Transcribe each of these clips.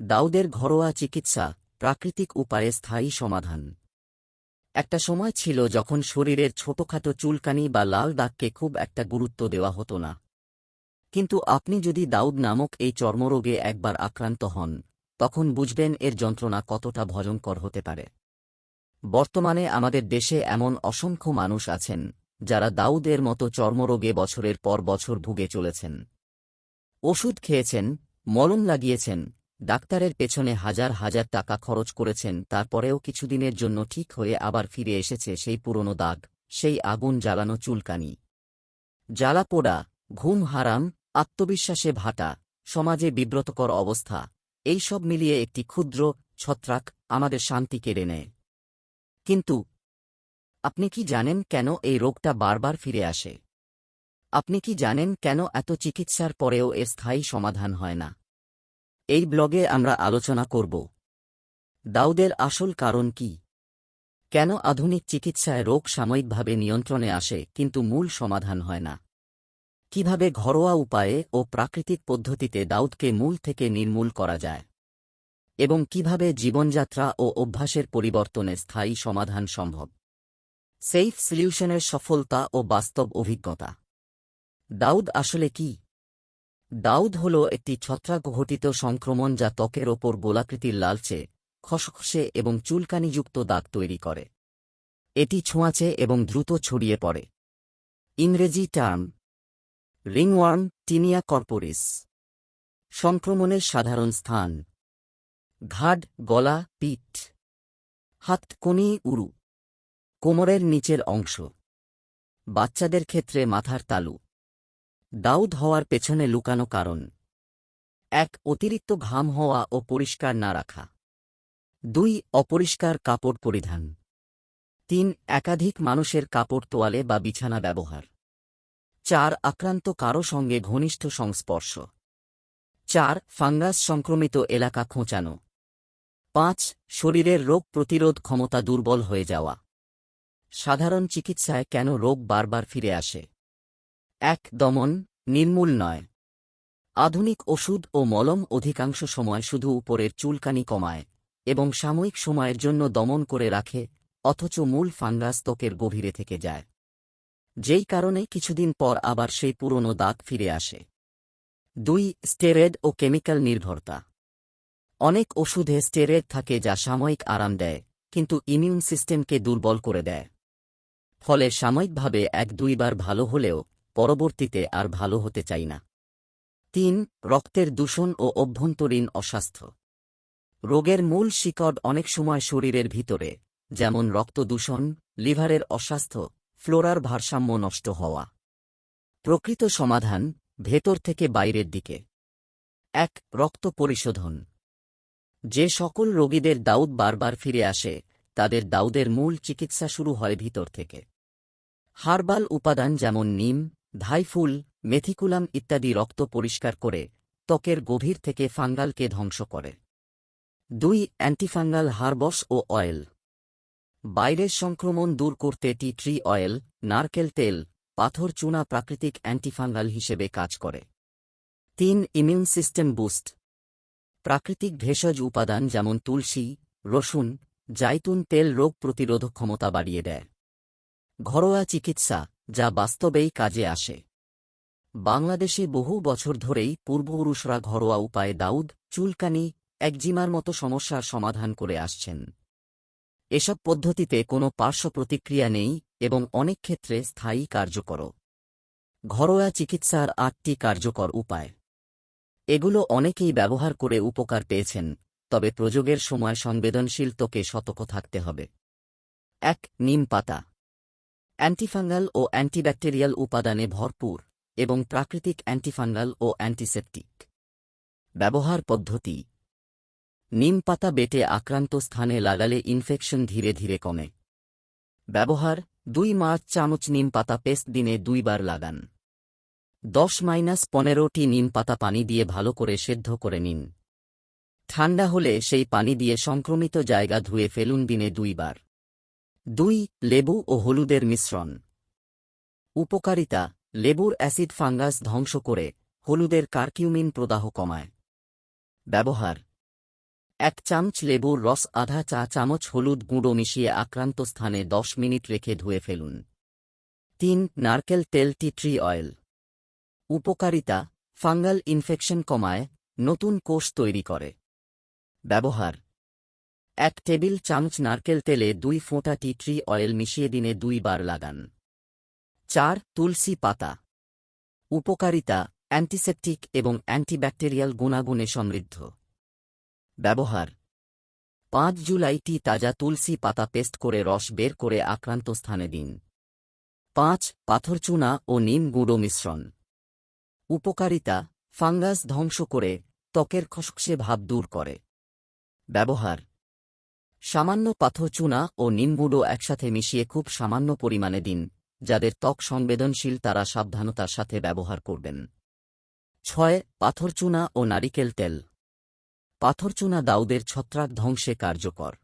দাউদের ঘরোয়া চিকিৎসা প্রাকৃতিক উপায়ে স্থায়ী সমাধান। একটা সময় ছিল যখন শরীরের ছোটখাটো চুলকানি বা লাল দাগকে খুব একটা গুরুত্ব দেওয়া হতো না। কিন্তু আপনি যদি দাউদ নামক এই চর্মরোগে একবার আক্রান্ত হন, তখন বুঝবেন এর যন্ত্রণা কতটা ভয়ঙ্কর হতে পারে। বর্তমানে আমাদের দেশে এমন অসংখ্য মানুষ আছেন, যারা দাউদের মতো চর্মরোগে বছরের পর বছর ভুগে চলেছেন। ওষুধ খেয়েছেন, মলম লাগিয়েছেন ডাক্তারের পেছনে হাজার হাজার টাকা খরচ করেছেন, তারপরেও কিছুদিনের জন্য ঠিক হয়ে আবার ফিরে এসেছে সেই পুরনো দাগ, সেই আগুন জ্বালানো চুলকানি। জ্বালা পোড়া, ঘুম হারাম, আত্মবিশ্বাসে ভাটা, সমাজে বিব্রতকর অবস্থা, এই সব মিলিয়ে একটি ক্ষুদ্র ছত্রাক আমাদের শান্তি কেড়ে নেয় কিন্তু আপনি কি জানেন কেন এই রোগটা বারবার ফিরে আসে? আপনি কি জানেন কেন এত চিকিৎসার পরেও এর স্থায়ী সমাধান হয় না? এই ব্লগে আমরা আলোচনা করব। দাউদের আসল কারণ কি? কেন আধুনিক চিকিৎসায় রোগ সাময়িকভাবে নিয়ন্ত্রণে আসে, কিন্তু মূল সমাধান হয় না? কীভাবে ঘরোয়া উপায়ে ও প্রাকৃতিক পদ্ধতিতে দাউদকে মূল থেকে নির্মূল করা যায়? এবং কীভাবে জীবনযাত্রা ও অভ্যাসের পরিবর্তনে স্থায়ী সমাধান সম্ভব? সেফ সলিউশনের সফলতা ও বাস্তব অভিজ্ঞতা। দাউদ আসলে কি? দাউদ হল একটি ছত্রাকঘটিত সংক্রমণ যা ত্বকের ওপর গোলাকৃতির লালচে, খসখসে এবং চুলকানিযুক্ত দাগ তৈরি করে। এটি ছোঁয়াচে এবং দ্রুত ছড়িয়ে পড়ে। ইংরেজি টার্ম, রিংওয়ার্ম টিনিয়া কর্পোরিস। সংক্রমণের সাধারণ স্থান, ঘাড়, গলা, পিঠ, হাত কোনি উরু, কোমরের নিচের অংশ। বাচ্চাদের ক্ষেত্রে মাথার তালু। দাউদ হওয়ার পেছনে লুকানো কারণ। এক, অতিরিক্ত ঘাম হওয়া ও পরিষ্কার না রাখা। দুই, অপরিষ্কার কাপড় পরিধান। তিন, একাধিক মানুষের কাপড় তোয়ালে বা বিছানা ব্যবহার। চার, আক্রান্ত কারও সঙ্গে ঘনিষ্ঠ সংস্পর্শ। চার, ফাঙ্গাস সংক্রমিত এলাকা খোঁচানো। পাঁচ, শরীরের রোগ প্রতিরোধ ক্ষমতা দুর্বল হয়ে যাওয়া। সাধারণ চিকিৎসায় কেন রোগ বারবার ফিরে আসে? এক দমন, নির্মূল নয়। আধুনিক ওষুধ ও মলম অধিকাংশ সময় শুধু উপরের চুলকানি কমায় এবং সাময়িক সময়ের জন্য দমন করে রাখে, অথচ মূল ফাঙ্গাস ত্বকের গভীরে থেকে যায়। যেই কারণে কিছুদিন পর আবার সেই পুরনো দাগ ফিরে আসে। দুই স্টেরেড ও কেমিক্যাল নির্ভরতা। অনেক ওষুধে স্টেরেড থাকে যা সাময়িক আরাম দেয়, কিন্তু ইমিউন সিস্টেমকে দুর্বল করে দেয়। ফলে সাময়িকভাবে এক দুইবার ভালো হলেও পরবর্তীতে আর ভালো হতে চাই না। তিন, রক্তের দূষণ ও অভ্যন্তরীণ অস্বাস্থ্য। রোগের মূল শিকড় অনেক সময় শরীরের ভিতরে, যেমন রক্ত দূষণ, লিভারের অস্বাস্থ্য, ফ্লোরার ভারসাম্য নষ্ট হওয়া। প্রকৃত সমাধান, ভেতর থেকে বাইরের দিকে। এক, রক্ত পরিশোধন। যে সকল রোগীদের দাউদ বারবার ফিরে আসে, তাদের দাউদের মূল চিকিৎসা শুরু হয় ভিতর থেকে। হার্বাল উপাদান যেমন নিম ধাইফুল, মেথিকুলাম ইত্যাদি রক্ত পরিষ্কার করে ত্বকের গভীর থেকে ফাঙ্গালকে ধ্বংস করে। দুই, অ্যান্টিফাঙ্গাল হারবস ও অয়েল। বাইরের সংক্রমণ দূর করতে টি ট্রি অয়েল, নারকেল তেল, পাথর চুনা প্রাকৃতিক অ্যান্টিফাঙ্গাল হিসেবে কাজ করে। তিন, ইমিউন সিস্টেম বুস্ট। প্রাকৃতিক ভেষজ উপাদান যেমন তুলসী, রসুন, জাইতুন তেল রোগ প্রতিরোধক ক্ষমতা বাড়িয়ে দেয়। ঘরোয়া চিকিৎসা। যা বাস্তবেই কাজে আসে। বাংলাদেশে বহু বছর ধরেই পূর্বপুরুষরা ঘরোয়া উপায়ে দাউদ, চুলকানি, একজিমার মতো সমস্যার সমাধান করে আসছেন। এসব পদ্ধতিতে কোনো পার্শ্ব প্রতিক্রিয়া নেই এবং অনেক ক্ষেত্রে স্থায়ী কার্যকর ঘরোয়া চিকিৎসার আটটি কার্যকর উপায়। এগুলো অনেকেই ব্যবহার করে উপকার পেয়েছেন, তবে প্রযোগের সময় সংবেদনশীল তোকে সতর্ক থাকতে হবে। এক, নিম পাতা। অ্যান্টিফাঙ্গাল ও অ্যান্টিব্যাকটেরিয়াল উপাদানে ভরপুর এবং প্রাকৃতিক অ্যান্টিফাঙ্গাল ও অ্যান্টিসেপটিক ব্যবহার পদ্ধতি। নিম পাতা বেটে আক্রান্ত স্থানে লাগালে ইনফেকশন ধীরে ধীরে কমে। ব্যবহার, দুই মার্চ চামচ নিম পাতা পেস্ট দিনে দুইবার লাগান। দশ মাইনাস পনেরোটি নিম পাতা পানি দিয়ে ভালো করে সেদ্ধ করে নিন। ঠান্ডা হলে সেই পানি দিয়ে সংক্রমিত জায়গা ধুয়ে ফেলুন দিনে দুইবার। দুই, লেবু ও হলুদের মিশ্রণ। উপকারিতা, লেবুর অ্যাসিড ফাঙ্গাস ধ্বংস করে হলুদের কার্কিউমিন প্রদাহ কমায়। ব্যবহার। এক চামচ লেবুর রস আধা চা চামচ হলুদ গুঁড়ো মিশিয়ে আক্রান্ত স্থানে দশ মিনিট রেখে ধুয়ে ফেলুন। তিন, নারকেল তেল টি ট্রি অয়েল। উপকারিতা, ফাঙ্গাল ইনফেকশন কমায়, নতুন কোষ তৈরি করে। ব্যবহার। এক টেবিল চামচ নারকেল তেলে দুই ফোঁটা টি ট্রি অয়েল মিশিয়ে দিনে দুইবার লাগান। চার, তুলসী পাতা। উপকারিতা, অ্যান্টিসেপটিক এবং অ্যান্টিব্যাকটেরিয়াল গুণাগুণে সমৃদ্ধ। ব্যবহার। পাঁচ জুলাই টি তাজা তুলসী পাতা পেস্ট করে রস বের করে আক্রান্ত স্থানে দিন। পাঁচ পাথরচুনা ও নিম গুঁড়ো মিশ্রণ। উপকারিতা, ফাঙ্গাস ধ্বংস করে ত্বকের খসখসে ভাব দূর করে। ব্যবহার। সামান্য পাথরচুনা ও নিমগুঁড়ো একসাথে মিশিয়ে খুব সামান্য পরিমাণে দিন, যাদের ত্বক সংবেদনশীল তারা সাবধানতার সাথে ব্যবহার করবেন। ছয়, পাথরচুনা ও নারিকেল তেল। পাথরচুনা দাউদের ছত্রাক ধ্বংসে কার্যকর।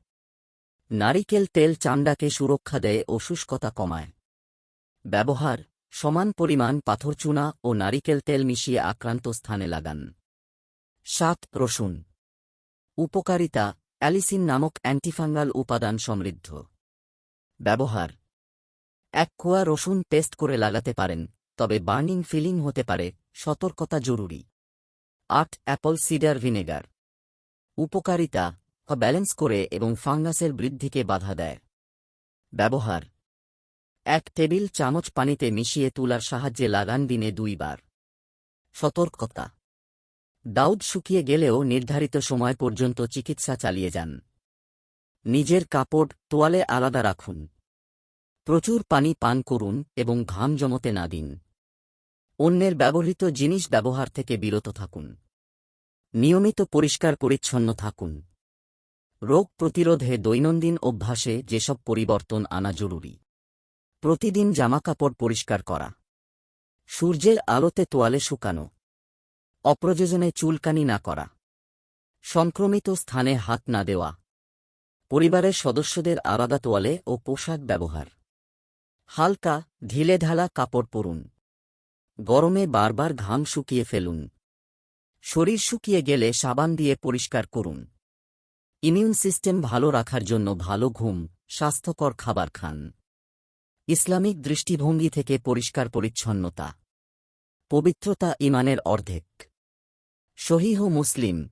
নারিকেল তেল চান্ডাকে সুরক্ষা দেয় ও শুষ্কতা কমায়। ব্যবহার, সমান পরিমাণ পাথরচুনা ও নারিকেল তেল মিশিয়ে আক্রান্ত স্থানে লাগান। সাত, রসুন। উপকারিতা অ্যালিসিন নামক অ্যান্টিফাঙ্গাল উপাদান সমৃদ্ধ। ব্যবহার। এক কোয়া রসুন পেস্ট করে লাগাতে পারেন, তবে বার্নিং ফিলিং হতে পারে, সতর্কতা জরুরি। আট, অ্যাপল সিডার ভিনেগার। উপকারিতা ব্যালেন্স করে এবং ফাঙ্গাসের বৃদ্ধিকে বাধা দেয়। ব্যবহার। এক টেবিল চামচ পানিতে মিশিয়ে তুলার সাহায্যে লাগান দিনে দুইবার। সতর্কতা। দাউদ শুকিয়ে গেলেও নির্ধারিত সময় পর্যন্ত চিকিৎসা চালিয়ে যান। নিজের কাপড় তোয়ালে আলাদা রাখুন। প্রচুর পানি পান করুন এবং ঘাম জমতে না দিন। অন্যের ব্যবহৃত জিনিস ব্যবহার থেকে বিরত থাকুন। নিয়মিত পরিষ্কার পরিচ্ছন্ন থাকুন। রোগ প্রতিরোধে দৈনন্দিন অভ্যাসে যেসব পরিবর্তন আনা জরুরি। প্রতিদিন জামাকাপড় পরিষ্কার করা। সূর্যের আলোতে তোয়ালে শুকানো। অপ্রয়োজনে চুলকানি না করা। সংক্রমিত স্থানে হাত না দেওয়া। পরিবারের সদস্যদের আলাদা তোয়ালে ও পোশাক ব্যবহার। হালকা ঢিলেঢালা কাপড় পরুন। গরমে বারবার ঘাম শুকিয়ে ফেলুন। শরীর শুকিয়ে গেলে সাবান দিয়ে পরিষ্কার করুন। ইমিউন সিস্টেম ভালো রাখার জন্য ভালো ঘুম, স্বাস্থ্যকর খাবার খান। ইসলামিক দৃষ্টিভঙ্গি থেকে পরিষ্কার পরিচ্ছন্নতা। পবিত্রতা ইমানের অর্ধেক। শহীহ মুসলিম।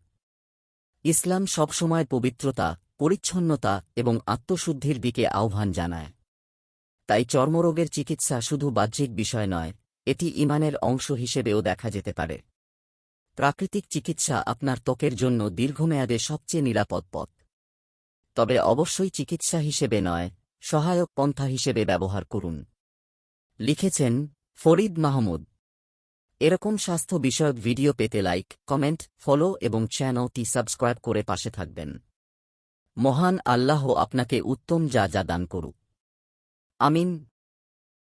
ইসলাম সবসময় পবিত্রতা, পরিচ্ছন্নতা এবং আত্মশুদ্ধির দিকে আহ্বান জানায়। তাই চর্মরোগের চিকিৎসা শুধু বাহ্যিক বিষয় নয়, এটি ইমানের অংশ হিসেবেও দেখা যেতে পারে। প্রাকৃতিক চিকিৎসা আপনার ত্বকের জন্য দীর্ঘমেয়াদে সবচেয়ে নিরাপদ পথ। তবে অবশ্যই চিকিৎসা হিসেবে নয়, সহায়ক পন্থা হিসেবে ব্যবহার করুন। লিখেছেন ফরিদ মাহমুদ। এরকম স্বাস্থ্য বিষয়ক ভিডিও পেতে লাইক, কমেন্ট, ফলো এবং চ্যানেলটি সাবস্ক্রাইব করে পাশে থাকবেন। মহান আল্লাহ আপনাকে উত্তম যা যা দান করুক। আমিন।